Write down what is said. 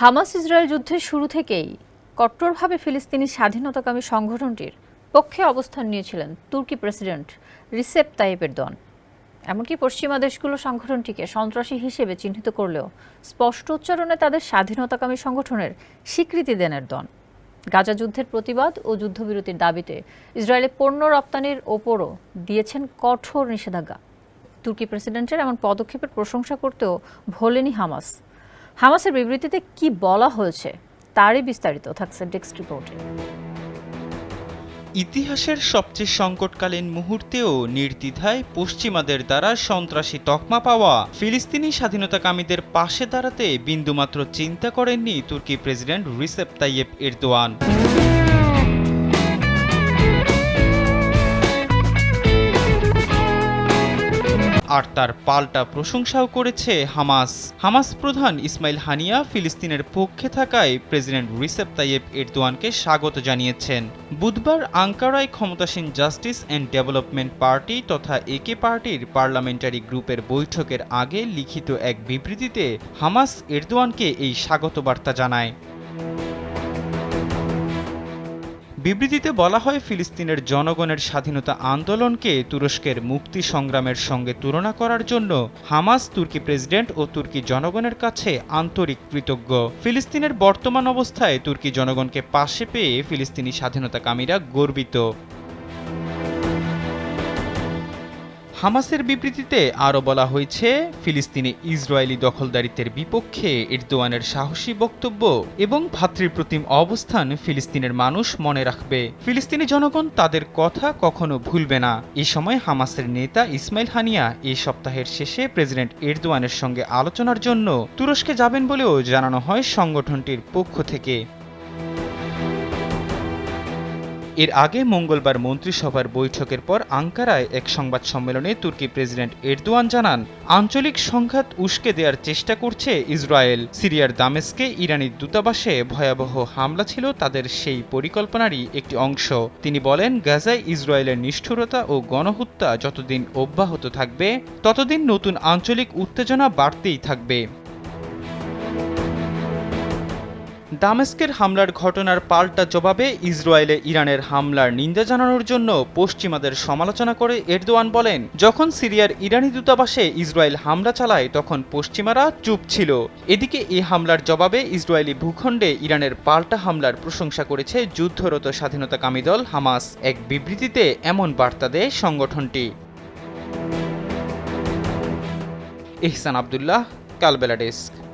Hamas Israel যুদ্ধের শুরু থেকেই কট্টরভাবে ফিলিস্তিনি স্বাধীনতাকামী সংগঠনটির পক্ষে অবস্থান নিয়েছিলেন তুর্কি প্রেসিডেন্ট রিসেপ তাইয়েপ এরদোয়ান। এমনকি পশ্চিমা দেশগুলো সংগঠনটিকে সন্ত্রাসী হিসেবে চিহ্নিত করলেও স্পষ্ট উচ্চারণে তাদের স্বাধীনতাকামী সংগঠনের স্বীকৃতি দেন এরদোয়ান। গাজা যুদ্ধের প্রতিবাদ ও যুদ্ধবিরতির দাবিতে ইসরায়েলে পণ্য রপ্তানির ওপরও দিয়েছেন কঠোর নিষেধাজ্ঞা। তুর্কি প্রেসিডেন্টের এমন পদক্ষেপের প্রশংসা করতেও ভোলেনি হামাস। হামাসের বিবৃতিতে কি বলা হয়েছে তারই বিস্তারিত থাকছে ডেস্ক রিপোর্টে। ইতিহাসের সবচেয়ে সংকটকালীন মুহূর্তেও নির্দ্বিধায় পশ্চিমাদের দ্বারা সন্ত্রাসী তকমা পাওয়া, ফিলিস্তিনি স্বাধীনতাকামীদের পাশে দাঁড়াতে বিন্দুমাত্র চিন্তা করেননি তুর্কি প্রেসিডেন্ট রিসেপ তাইয়েব এরদোয়ান। আর তার পাল্টা প্রশংসাও করেছে হামাস। হামাস প্রধান ইসমাইল হানিয়া ফিলিস্তিনের পক্ষে থাকায় প্রেসিডেন্ট রিসেপ তাইয়েব এরদোয়ানকে স্বাগত জানিয়েছেন। বুধবার আঙ্কারায় ক্ষমতাসীন জাস্টিস অ্যান্ড ডেভেলপমেন্ট পার্টি তথা একে পার্টির পার্লামেন্টারি গ্রুপের বৈঠকের আগে লিখিত এক বিবৃতিতে হামাস এরদোয়ানকে এই স্বাগত বার্তা জানায়। বিবৃতিতে বলা হয়, ফিলিস্তিনের জনগণের স্বাধীনতা আন্দোলনকে তুরস্কের মুক্তি সংগ্রামের সঙ্গে তুলনা করার জন্য হামাস তুর্কি প্রেসিডেন্ট ও তুর্কি জনগণের কাছে আন্তরিক কৃতজ্ঞ। ফিলিস্তিনের বর্তমান অবস্থায় তুর্কি জনগণকে পাশে পেয়ে ফিলিস্তিনি স্বাধীনতাকামীরা গর্বিত। হামাসের বিবৃতিতে আরও বলা হয়েছে, ফিলিস্তিনে ইসরায়েলি দখলদারিত্বের বিপক্ষে এরদোয়ানের সাহসী বক্তব্য এবং ভাতৃপ্রতিম অবস্থান ফিলিস্তিনের মানুষ মনে রাখবে। ফিলিস্তিনি জনগণ তাদের কথা কখনো ভুলবে না। এ সময় হামাসের নেতা ইসমাইল হানিয়া এই সপ্তাহের শেষে প্রেসিডেন্ট এরদোয়ানের সঙ্গে আলোচনার জন্য তুরস্কে যাবেন বলেও জানানো হয় সংগঠনটির পক্ষ থেকে। এর আগে মঙ্গলবার মন্ত্রিসভার বৈঠকের পর আঙ্কারায় এক সংবাদ সম্মেলনে তুর্কি প্রেসিডেন্ট এরদোয়ান জানান, আঞ্চলিক সংঘাত উস্কে দেওয়ার চেষ্টা করছে ইসরায়েল। সিরিয়ার দামেস্কে ইরানি দূতাবাসে ভয়াবহ হামলা ছিল তাদের সেই পরিকল্পনারই একটি অংশ। তিনি বলেন, গাজায় ইসরায়েলের নিষ্ঠুরতা ও গণহত্যা যতদিন অব্যাহত থাকবে, ততদিন নতুন আঞ্চলিক উত্তেজনা বাড়তেই থাকবে। দামেস্কের হামলার ঘটনার পাল্টা জবাবে ইসরায়েলে ইরানের হামলার নিন্দা জানানোর জন্য পশ্চিমাদের সমালোচনা করে এরদোয়ান বলেন, যখন সিরিয়ার ইরানি দূতাবাসে ইসরায়েল হামলা চালায়, তখন পশ্চিমারা চুপ ছিল। এদিকে এই হামলার জবাবে ইসরায়েলি ভূখণ্ডে ইরানের পাল্টা হামলার প্রশংসা করেছে যুদ্ধরত স্বাধীনতাকামী দল হামাস। এক বিবৃতিতে এমন বার্তা দেয় সংগঠনটি। ইহসান আবদুল্লাহ, কালবেলা ডেস্ক।